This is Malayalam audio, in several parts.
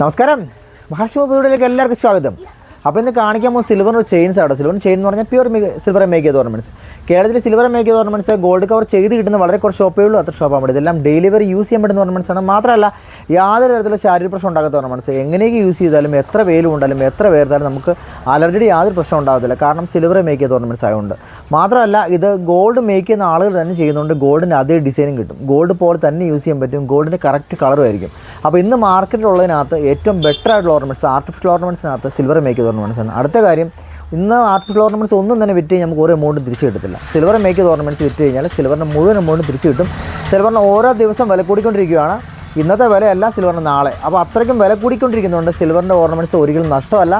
നമസ്കാരം. മഹർഷി മൊബൈലിലേക്ക് എല്ലാവർക്കും സ്വാഗതം. അപ്പോൾ ഇന്ന് കാണിക്കാൻ പോകുന്ന സിൽവർ ചെയിൻസ് ആണ് സിൽവർ ചെയിൻ എന്ന് പറഞ്ഞാൽ പ്യൂർ സിൽവർ മേക്ക് ചെയ്ത ഓർണമെന്റ്സ് കേരളത്തിൽ സിൽവർ മേക്ക് ചെയ്ത ഓർണമെന്റ്സ് ഗോൾഡ് കവർ ചെയ്ത് കിട്ടുന്ന വളരെ കുറച്ച് ഷോപ്പേ ഉള്ളൂ അത്ര ഷോപ്പാണ് പറ്റും ഇതെല്ലാം ഡെലിവറി യൂസ് ചെയ്യാൻ പറ്റുന്ന ഓർണമെന്റ്സ് ആണ്. മാത്രമല്ല യാതൊരു തരത്തിലുള്ള ശാരീരിക പ്രശ്നം ഉണ്ടാകാത്ത ഓർണമെന്റ്സ് എങ്ങനെയൊക്കെ യൂസ് ചെയ്താലും എത്ര വെയിലും ഉണ്ടാലും എത്ര വേർത്താലും നമുക്ക് അലർജിയുടെ യാതൊരു പ്രശ്നം ഉണ്ടാകത്തില്ല. കാരണം സിൽവർ മേക്ക് ചെയ്ത ഓർണമെന്റ്സ് ആയതുകൊണ്ട്. മാത്രമല്ല ഇത് ഗോൾഡ് മേക്ക് ചെയ്യുന്ന ആളുകൾ തന്നെ ചെയ്യുന്നതുകൊണ്ട് ഗോൾഡിന് അതേ ഡിസൈനും കിട്ടും. ഗോൾഡ് പോലെ തന്നെ യൂസ് ചെയ്യാൻ പറ്റും. ഗോൾഡിന്റെ കറക്റ്റ് കളറും ആയിരിക്കും. അപ്പോൾ ഇന്ന് മാർക്കറ്റിലുള്ളതിനകത്ത് ഏറ്റവും ബെറ്റർ ആയിട്ടുള്ള ഓർണമെന്റ്സ് ആർട്ടിഫിഷ്യൽ ഓർണമെന്റ്സിനകത്ത് സിൽവർ മേക്ക് ഓർണമെന്റ്സ് ആണ്. അടുത്ത കാര്യം ഇന്ന് ആർട്ടിഫിഷ്യൽ ഓർണമെന്റ്സ് ഒന്നും തന്നെ വിറ്റ് നമുക്ക് ഒരു എമൗണ്ട് തിരിച്ചു കിട്ടത്തില്ല. സിൽവർ മേക്ക് ഓർണമെന്റ്സ് വിറ്റ് കഴിഞ്ഞാൽ സിൽവറിന്റെ മുഴുവൻ എമൗണ്ട് തിരിച്ചു കിട്ടും. സിൽവറിന് ഓരോ ദിവസം വില കൂടിക്കൊണ്ടിരിക്കുകയാണ്. ഇന്നത്തെ വിലയല്ല സിൽവറിന് നാളെ. അപ്പോൾ അത്രയ്ക്കും വില കൂടിക്കൊണ്ടിരിക്കുന്നുണ്ട്. സിൽവറിന്റെ ഓർണമെന്റ്സ് ഒരിക്കലും നഷ്ടമല്ല.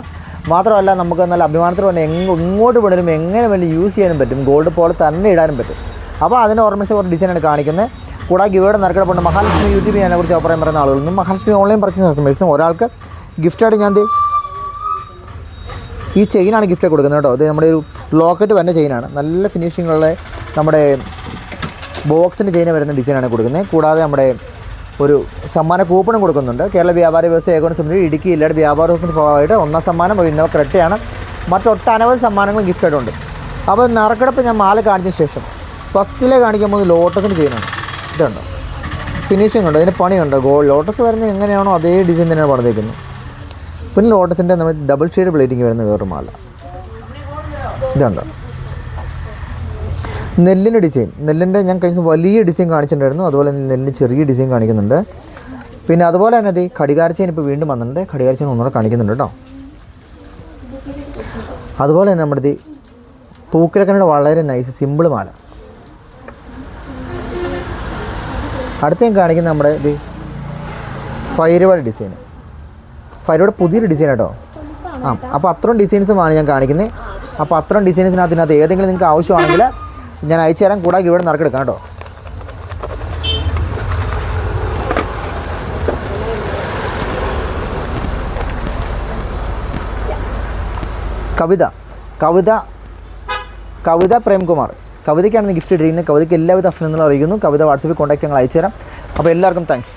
മാത്രമല്ല നമുക്ക് നല്ല അഭിമാനത്തിൽ തന്നെ എങ്ങ് ഇങ്ങോട്ട് വേണേലും എങ്ങനെ വേണമെങ്കിലും യൂസ് ചെയ്യാനും പറ്റും. ഗോൾഡ് പോലെ തന്നെ ഇടാനും പറ്റും. അപ്പോൾ അതിന്റെ ഓർണമെന്റ്സ് ഒരു ഡിസൈനാണ് കാണിക്കുന്നത്. കൂടാതെ ഗിവയുടെ നറുക്കെടുപ്പുണ്ട്. മഹാലക്ഷ്മി യൂട്യൂബ് ചാനലിനെ കുറിച്ച് അഭിപ്രായം പറയുന്ന ആളുകളൊന്നും മഹാലക്ഷ്മി ഓൺലൈൻ പർച്ചേസ് കസ്റ്റമേഴ്സിന് ഒരാൾക്ക് ഗിഫ്റ്റായിട്ട് ഞാൻ ഈ ചെയിനാണ് ഗിഫ്റ്റ് കൊടുക്കുന്നത് കേട്ടോ. ഇത് നമ്മുടെ ഒരു ലോക്കറ്റ് വരുന്ന ചെയിനാണ് നല്ല ഫിനിഷിങ്ങുള്ള നമ്മുടെ ബോക്സിന്റെ ചെയിന് വരുന്ന ഡിസൈനാണ് കൊടുക്കുന്നത്. കൂടാതെ നമ്മുടെ ഒരു സമ്മാന കൂപ്പണും കൊടുക്കുന്നുണ്ട്. കേരള വ്യാപാരി വ്യവസായ ഏകോപന സമിതി ഇടുക്കി ജില്ലയുടെ വ്യാപാര ദിവസത്തിന്റെ ഭാഗമായിട്ട് ഒന്നാം സമ്മാനം ഒരു ഇന്നവ ക്രെട്ടയാണ് മറ്റൊട്ടനവധി സമ്മാനങ്ങൾ ഗിഫ്റ്റായിട്ടുണ്ട് അപ്പോൾ നറുക്കെടുപ്പ് ഞാൻ മാല കാണിച്ച ശേഷം ഫസ്റ്റിലെ കാണിക്കാൻ പോകുന്നത് ലോട്ടസിന്റെ ചെയിനാണ് ഇതുണ്ടോ? ഫിനിഷിംഗ് ഉണ്ട്? അതിന് പണിയുണ്ട്? ഗോൾ ലോട്ടസ് വരുന്നത് എങ്ങനെയാണോ അതേ ഡിസൈൻ തന്നെയാണ് പറഞ്ഞിരിക്കുന്നത് പിന്നെ ലോട്ടസിന്റെ നമ്മൾ ഡബിൾ ഷെയ്ഡ് പ്ലേറ്റിംഗ് വരുന്ന വേറൊരു മാല. ഇതുണ്ടോ? നെല്ലിന്റെ ഡിസൈൻ നെല്ലിന്റെ ഞാൻ കഴിഞ്ഞ വലിയ ഡിസൈൻ കാണിച്ചിട്ടുണ്ടായിരുന്നു. അതുപോലെ തന്നെ നെല്ലിന് ചെറിയ ഡിസൈൻ കാണിക്കുന്നുണ്ട്. പിന്നെ അതുപോലെ തന്നെ അത് ഘടികാര ഇപ്പോൾ വീണ്ടും വന്നിട്ടുണ്ട്. ഘടികാര ചെയിൻ ഒന്നുകൂടെ കാണിക്കുന്നുണ്ട് കേട്ടോ. അതുപോലെ തന്നെ നമ്മുടെ പൂക്കിലക്കനയുടെ വളരെ നൈസ് സിമ്പിൾ മാല. അടുത്ത ഞാൻ കാണിക്കുന്ന നമ്മുടെ ഇത് ഫൈരുവാട് ഡിസൈൻ ഫൈരുവാട് പുതിയൊരു ഡിസൈൻ കേട്ടോ ആ അപ്പോൾ അത്രയും ഡിസൈൻസുമാണ് ഞാൻ കാണിക്കുന്നത്. അപ്പോൾ അത്രയും ഡിസൈൻസിനകത്ത് ഇതിനകത്ത് ഏതെങ്കിലും നിങ്ങൾക്ക് ആവശ്യമാണെങ്കിൽ ഞാൻ അയച്ചു തരാം. കൂടാതെ ഇവിടെ നറുക്കെടുക്കാം കേട്ടോ. കവിത. കവിത. കവിത പ്രേംകുമാർ. കവിതയ്ക്കാണ് ഗിഫ്റ്റ് ഇട്ടിരിക്കുന്നത്. കവിതയ്ക്ക് എല്ലാവിധ അഭിനന്ദനങ്ങളും അറിയിക്കുന്നു. കവിത വാട്സപ്പിൽ കോൺടാക്റ്റ് ഞങ്ങൾ അയച്ചു തരാം അപ്പോൾ എല്ലാവർക്കും താങ്ക്സ്